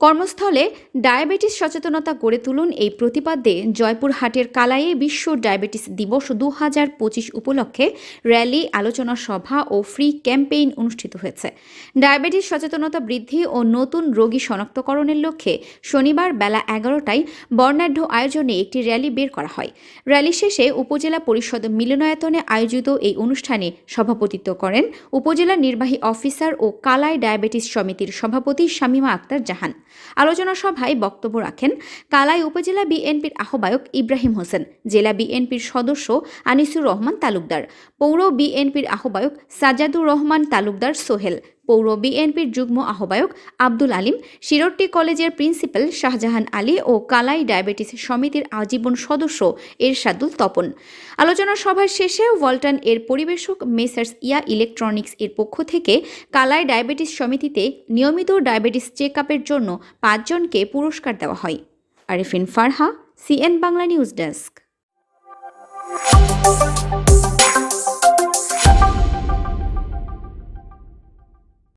কর্মস্থলে ডায়াবেটিস সচেতনতা গড়ে তুলুন এই প্রতিপাদ্যে জয়পুরহাটের কালাইয়ে বিশ্ব ডায়াবেটিস দিবস দু হাজার পঁচিশ উপলক্ষে র্যালি, আলোচনা সভা ও ফ্রি ক্যাম্পেইন অনুষ্ঠিত হয়েছে। ডায়াবেটিস সচেতনতা বৃদ্ধি ও নতুন রোগী শনাক্তকরণের লক্ষ্যে শনিবার বেলা এগারোটায় বর্ণাঢ্য আয়োজনে একটি র্যালি বের করা হয়। র্যালি শেষে উপজেলা পরিষদ মিলনায়তনে আয়োজিত এই অনুষ্ঠানে সভাপতিত্ব করেন উপজেলা নির্বাহী অফিসার ও কালাই ডায়াবেটিস সমিতির সভাপতি শামীমা আক্তার জাহান। আলোচনা সভায় বক্তব্য রাখেন কালাই উপজেলা বিএনপির আহ্বায়ক ইব্রাহিম হোসেন, জেলা বিএনপির সদস্য আনিসুর রহমান তালুকদার, পৌর বিএনপির আহ্বায়ক সাজাদুর রহমান তালুকদার সোহেল পৌর বিএনপির যুগ্ম আহ্বায়ক আব্দুল আলিম শিরোট্টি কলেজের প্রিন্সিপাল শাহজাহান আলী ও কালাই ডায়াবেটিস সমিতির আজীবন সদস্য এরশাদুল তপন। আলোচনা সভার শেষে ওয়ালটন এর পরিবেশক মেসার্স ইয়া ইলেকট্রনিক্স এর পক্ষ থেকে কালাই ডায়াবেটিস সমিতিতে নিয়মিত ডায়াবেটিস চেক আপের জন্য পাঁচজনকে পুরস্কার দেওয়া হয়। Arifin Farha, CN Bangla news desk.